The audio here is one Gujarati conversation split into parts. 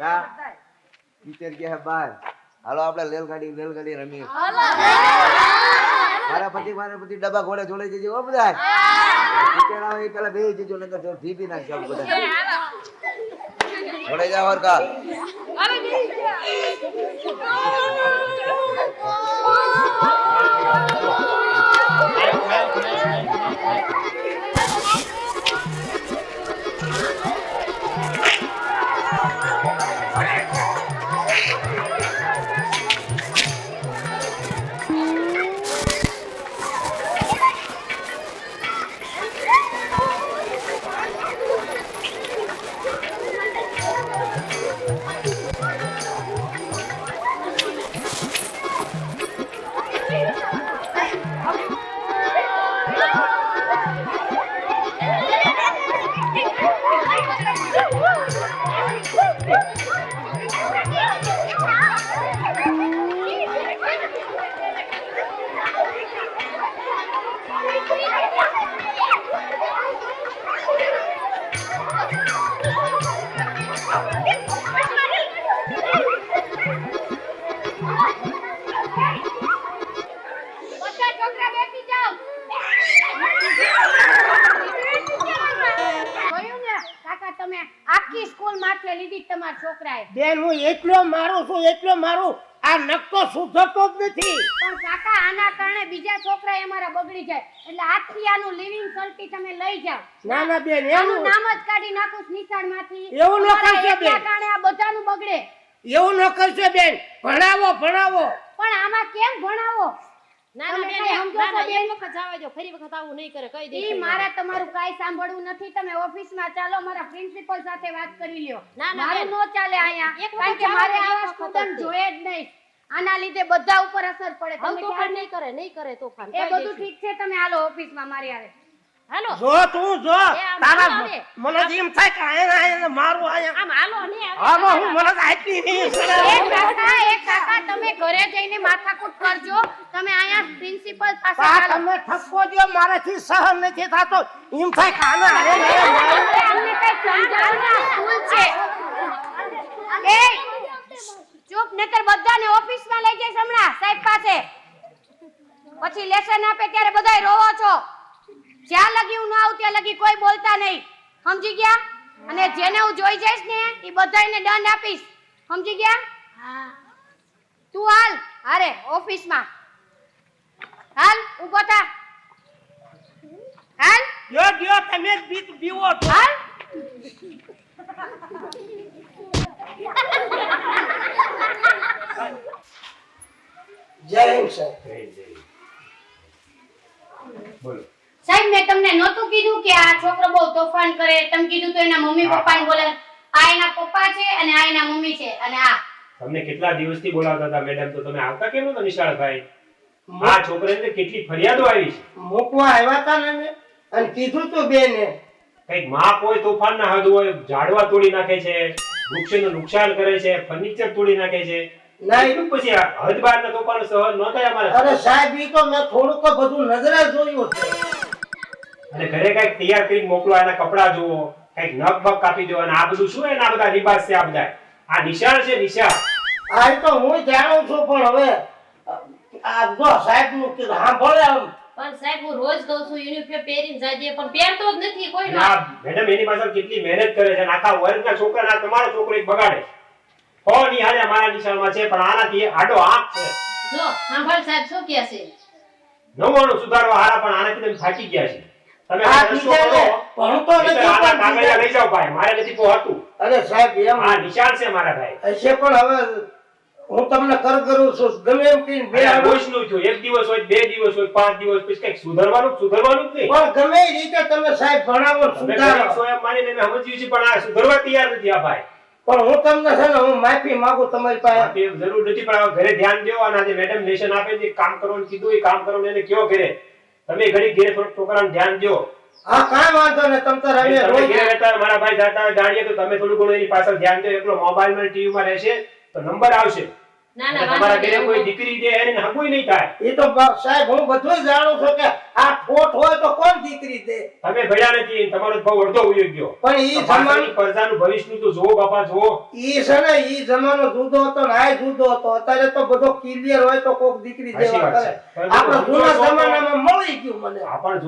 લા ટીચર કે હે બાર હાલો આપણે રેલગાડી રેલગાડી રમીએ. મારા પતિ મારા પતિ ડબ્બા ઘોડે જોડે જજો ઓ બધા. ટીચર આવે એ પેલા બે જજો નકર જો જીપી નાખ આમ બધા. ઘોડે જાવ હરકા બધા તમે આખી સ્કૂલ માથે લીધી તમારા છોકરાએ. બેન હું એટલો મારું છું એટલો મારું. આ નકતો સુધરતો જ નથી. પણ કાકા આના કારણે બીજા છોકરા અમારા બગડી જાય. એટલે આથી આનું લિવિંગ સર્ટી તમે લઈ જાઓ. ના ના બેન એનું નામ જ કાઢી નાખું નિશાળમાંથી. એવું ન કરશો બેન. કારણે આ બધાનું બગડે. એવું ન કરશો બેન. ભણાવો ભણાવો. પણ આમાં કેમ ભણાવો? ના ના બેન ના ના એક વખત જવા દો ફરી વખત આવું નહીં કરે કહી દે મારે તમારું કાંઈ સાંભળવું નથી. તમે ઓફિસમાં ચાલો મારા પ્રિન્સિપલ સાથે વાત કરી લ્યો. ના, ના, મારું નો ચાલે અહીંયા કારણ કે મારે આવા સ્ટુડન્ટ જોઈએ જ નહીં. આના લીધે બધા ઉપર અસર પડે. તમે નહીં કરે નહીં કરે તોફાન એ બધું ઠીક છે તમે હાલો ઓફિસમાં મારી હારે. હાલો. જો તું જો. તારા મને જીમ થાય કે આયા આયા મારું આયા આમ હાલો ને હાલો હું મને આટલી ની એક કાકા એક કાકા તમે ઘરે જઈને માથાકૂટ કરજો. તમે આયા પ્રિન્સિપલ પાસે આ તમે ઠપકો દો મારાથી સહન નથી થાતો. એમ થાય કે આના આયા અમને કઈ સમજાવો ના, સ્કૂલ છે. એ ચૂપ નકર બધાને ઓફિસમાં લઈ જઈશ હમણાં સાહેબ પાસે. પછી લેસન આપે ત્યારે બધાય રોવો છો. જ્યાં લગી હું ન આવું ત્યાં લગી કોઈ બોલતા નહીં. સમજી ગયા? અને જેને હું જોઈ જઈશ ને એ બધાને દંડ આપીશ. સમજી ગયા? તું હાલ હારે ઓફિસમાં. હાલ ઊભો થા. હાલ. જો દ્યો, તમે બીત બીવો. હાલ જય હિન્દ સાહેબ. બોલો સાહેબ મેં તમને નહોતું કીધું કે આ છોકરો બહુ તોફાન કરે તમે કીધું તો એના મમ્મી પપ્પાને બોલે આ એના પપ્પા છે અને આ એના મમ્મી છે અને આ. તમને કેટલા દિવસથી બોલાવતા હતા મેડમ? તો તમે આવતા કેમ નતા નિશાળભાઈ? આ છોકરાને કેટલી ફરિયાદો આવી છે? મોકવા આવ્યા હતા ને અને કીધું તો બેને. કંઈકમાં કોઈ તોફાન ના હદ હોય ઝાડવા તોડી નાખે છે વૃક્ષોનું નુકસાન કરે છે ફર્નિચર તોડી નાખે છે. ના એટલું પછી હદ હદ બહારના તોફાન સહન ન થાય અમારે અરે સાહેબ ઈ તો મેં થોડુંક તો બધું નજરે જોયું છે અને ઘરે કંઈક તૈયાર કરીને મોકલો એના કપડા જુઓ કંઈક નખ બક કાપી દો અને આ બધું શું એના બધા રિવાજ છે આ બધા આ નિશાળ છે નિશાળ. આ તો હું જાણું છું પણ હવે આ જો સાહેબનું કીધું સાંભળે આમ. પણ સાહેબ હું રોજ કહું છું યુનિફોર્મ પહેરીને જાજે પણ પહેરતો જ નથી કોઈ ના મેડમ એની પાછળ કેટલી મહેનત કરે છે અને આખા વર્ગના છોકરાને તમારો છોકરો એક બગાડે છે. હો મારા નિશાળ નિશાળમાં છે પણ આનાથી આડો આંખ છે. જો સાંભળ સાહેબ શું કહે છે? નવાણું સુધારવા હારા પણ આનાથી તમે થાકી ગયા છે. તમે આ આ બીજાને ભણતો નથી પણ કાગળિયા લઈ જાઓ ભાઈ મારે નથી પોહાતું અરે સાહેબ એમ આ નિશાળ છે મારા ભાઈ. હશે પણ હવે હું તમને કર કરું છું ગમે એમ કહીને બે આ આડું- એક દિવસ હોય બે દિવસ હોય પાંચ દિવસ પછી કંઈક સુધારવાનું સુધારવાનું જ નહીં. પણ ગમે રીતે તમે સાહેબ ભણાવો સુધારો. છો એમ માનીને અમે સમજીએ છીએ પણ આ સુધરવા તૈયાર નથી આ ભાઈ. પણ હું તમને છે ને હું માફી માંગુ તમારી પાસે. જરૂર નથી પણ ઘરે ધ્યાન દેવો અને આજે મેડમ લેશન આપે છે કામ કરવાનું કીધું એ કામ કરવાનું એને કયો ઘરે. તમે ઘડી ઘેર છોકરાને ધ્યાન દો. હા કાંઈ વાંધો ને તમ તો રમે રોજ ઘેર રહેતા મારા ભાઈ જાતા હોય તો તમે થોડું ઘણું એની પાછળ ધ્યાન દો. એકલો ટીવી માં રહેશે તો નંબર આવશે. તમારા ઘરે કોઈ દીકરી દે એને હગુય નહીં થાય. એ તો સાહેબ હું બધું જાણું છું કે આ ઠોઠ હોય તો કોણ દીકરી દે? તમે ભણ્યા નથી તમારો ભાવ અડધો ઉયો ગયો. પણ ઈ જમાનો પાછળની ભવિષ્યનું તો જોવો બાપા જોવો ઈ છે ને ઈ જમાનો જુદો હતો ને જુદો હતો. અત્યારે તો બધો ક્લિયર હોય તો કોક દીકરી દેવા કરે. જૂના છો જમાનામાં મળી ગયું મને.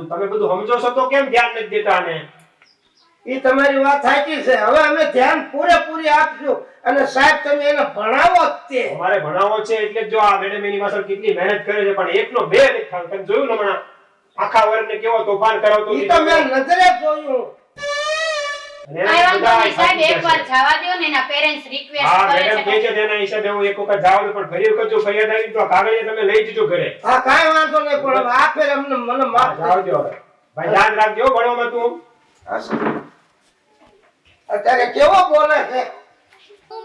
તમે બધું સમજો છો તો કેમ ધ્યાન નથી દેતા આને? ઈ તમારી વાત સાચી છે. હવે અમે ધ્યાન પૂરેપૂરી આપશું. અને સાહેબ તમે એને ભણાવો જ તે. અમારે ભણાવો છે એટલે જો આ મેડમ એની પાછળ કેટલી મહેનત કરે છે. પણ એકનો બે નથી તમે જોયું ને હમણાં? આખા વર્ગને કેવો તોફાન કરાવતો ઈ તો મેં નજરે જોયું. અને કાંઈ વાંધો બધા નહીં સાહેબ એકવાર જવા દ્યો ને એના પેરેન્ટ્સ રિક્વેસ્ટ હા કરે મેડમ કહે છે તેના હિસાબે હું એક વખત જાવ પણ ફરી વખત જો ફરિયાદ આવી તો કાગળિયા તમે લઈ જજો ઘરે. હા કાંઈ વાંધો નહીં પણ આ ફેર અમને મને માફ જાઓ ભાઈ ધ્યાન રાખજો ભણવામાં તું. અત્યારે કેવો બોલે છે?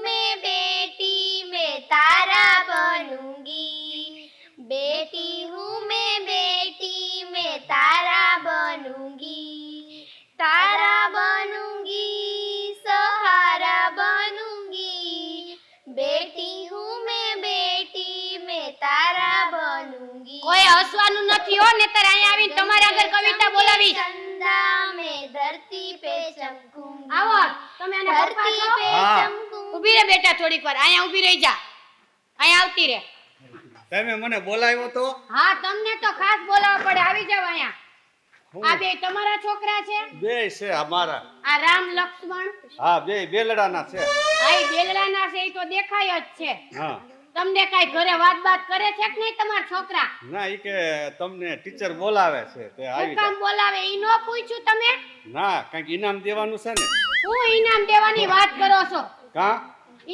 મે બેટી મે તારા બનુંગી. બેટી હું મે બેટી મે તારા બનુંગી. તારા બનુંગી સહારા બનુંગી. બેટી હું મે બેટી મે તારા બનુંગી. કોઈ હસવાનું નથી હો ને તારે અહીંયા આવીને તમારા આગળ કવિતા બોલાવી ચંદા ધરતી પે ચમકું. આવો તમે આને ધરતી પે ચમકું. ઊભી રે બેટા થોડીક વાર અહીંયા ઊભી રહી જા. અહીંયા આવતી રે તમે મને બોલાવ્યો તો? હા તમને તો ખાસ બોલાવવા પડે આવી જાવ અહીંયા. આ બે તમારા છોકરા છે? બે છે અમારા. આ રામ લક્ષ્મણ? હા બે બેલડાના છે. હા બેલડાના છે એ તો દેખાય જ છે. હા. તમને કાઈ ઘરે વાત બાત કરે છે કે નહીં તમારા છોકરા? ના ઈ કે તમને ટીચર બોલાવે છે તે આવી કામ બોલાવે ઈ નો પૂછ્યું તમે? ના કંઈક ઇનામ દેવાનું છે ને? હું ઇનામ દેવાની વાત કરો છો? કા?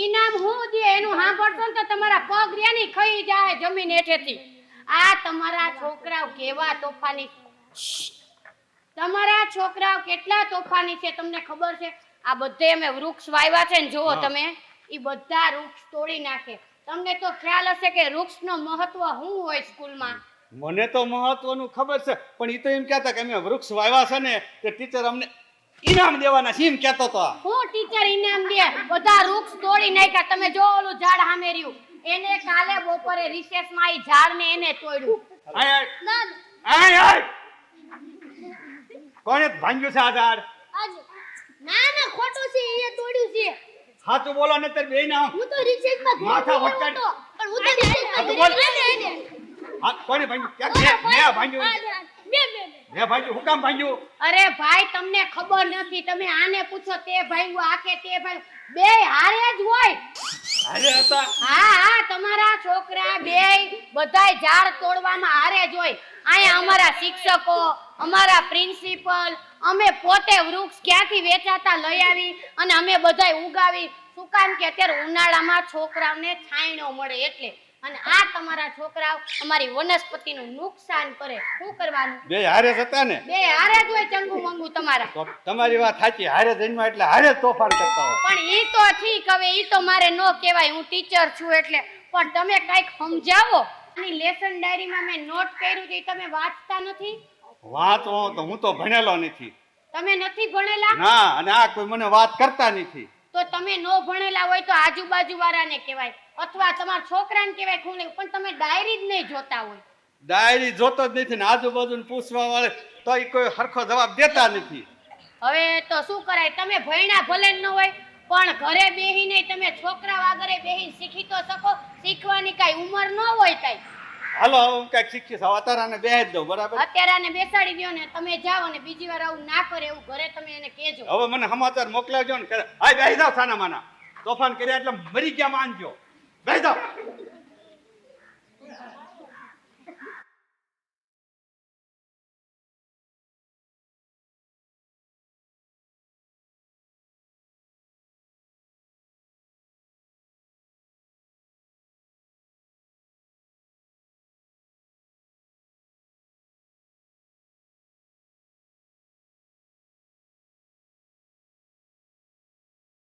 ઇનામ હું દે એનું સાંભળશો ને તો તમારા પગ રે ને ખઈ જાય જમીન હેઠેથી. આ તમારા છોકરાઓ કેવા તોફાની તમારા છોકરાઓ કેટલા તોફાની છે તમને ખબર છે? આ બધે અમે વૃક્ષ વાવ્યા છે ને જુઓ તમે. એ બધા વૃક્ષ તોડી નાખે. તમને તો ખ્યાલ હશે કે વૃક્ષનો મહત્વ શું હોય સ્કૂલમાં? મને તો મહત્વનું ખબર છે પણ ઈ તો એમ કહેતા કે અમે વૃક્ષ વાવ્યા છે ને તે ટીચર અમને ઇનામ દેવાના છે એમ કહેતો તો. હું ટીચર ઇનામ દે? બધા વૃક્ષ તોડી નાખ્યા. તમે જો ઓલું ઝાડ સામે રહ્યું એને કાલે બપોરે રિસેસમાં ઈ ઝાડને એને તોડ્યું. આય આય આય. કોણે ભાંગ્યું છે આ ઝાડ ના ના ખોટું છે એ તોડ્યું છે સાચું બોલો ને તે બેય ના હું તો રિસેસમાં માથા વટકાડી. પણ હું તો રિસેસમાં માં બોલ. હા કોને ભાંગ્યું? ક્યાં મેં- મેં ભાંગ્યું? મે મે મે ભાંગ્યું? હું કામ ભાંગ્યું? અરે ભાઈ તમને ખબર નથી. તમે આને પૂછો તે ભાઈ આ કે તે ભાઈ બે હારે જ હોય. હારે હતા? હા હા તમારા છોકરા બે બધાય ઝાડ તોડવામાં હારે જ હોય. અહીંયા અમારા શિક્ષકો અમારા પ્રિન્સિપલ અમે પોતે વૃક્ષ ક્યાંથી વેચાતા લઈ આવી અને અમે બધાય ઉગાવી શું કામ કે અત્યારે ઉનાળામાં છોકરાઓને છાંયણો મળે એટલે. અને આ તમારા છોકરાઓ અમારી વનસ્પતિનું નુકસાન કરે. શું કરવાનું? બે હારે હતા ને. બે હારે જ હોય ચંગુ મંગુ તમારા. તમારી વાત સાચી હારે જન્મ એટલે હારે તોફાન કરતા હોય. પણ ઈ તો ઠીક હવે ઈ તો મારે નો કહેવાય હું ટીચર છું એટલે. પણ તમે કાંઈક સમજાવો. આની લેસન ડાયરીમાં મેં નોટ કર્યું છે તમે વાંચતા નથી? વાંચો તો હું તો ભણેલો નથી. તમે નથી ભણેલા? ના અને આ કોઈ મને વાત કરતા નથી. તો તમે નો ભણેલા હોય તો આજુબાજુ વાળાને કહેવાય. અથવા તમારા છોકરાને કહેવાય ખૂણે. પણ તમે ડાયરી જ નહીં જોતા હોય. ડાયરી જોતો જ નથી ને આજુબાજુ પૂછવા વાળે તો એ કોઈ હરખો જવાબ દેતા નથી. હવે તો શું કરાય? તમે ભણ્યા ભલે ન હોય પણ ઘરે બેહીને તમે છોકરા આગળ બેહીને શીખી તો શકો. શીખવાની કાંઈ ઉંમર ન હોય કાંઈ. હાલો હું કંઈક શીખીશ. હવે અત્યારે આને જ દઉં બરાબર? અત્યારે આને બેસાડી દ્યો ને તમે જાઓ અને બીજી વાર આવું ના કરે એવું ઘરે તમે એને કહેજો. હવે મને સમાચાર મોકલાવજો ને કે હાય બેસી જાવ સાના માના તોફાન કર્યા એટલે મરી ગયા માનજો. બેસી જાવ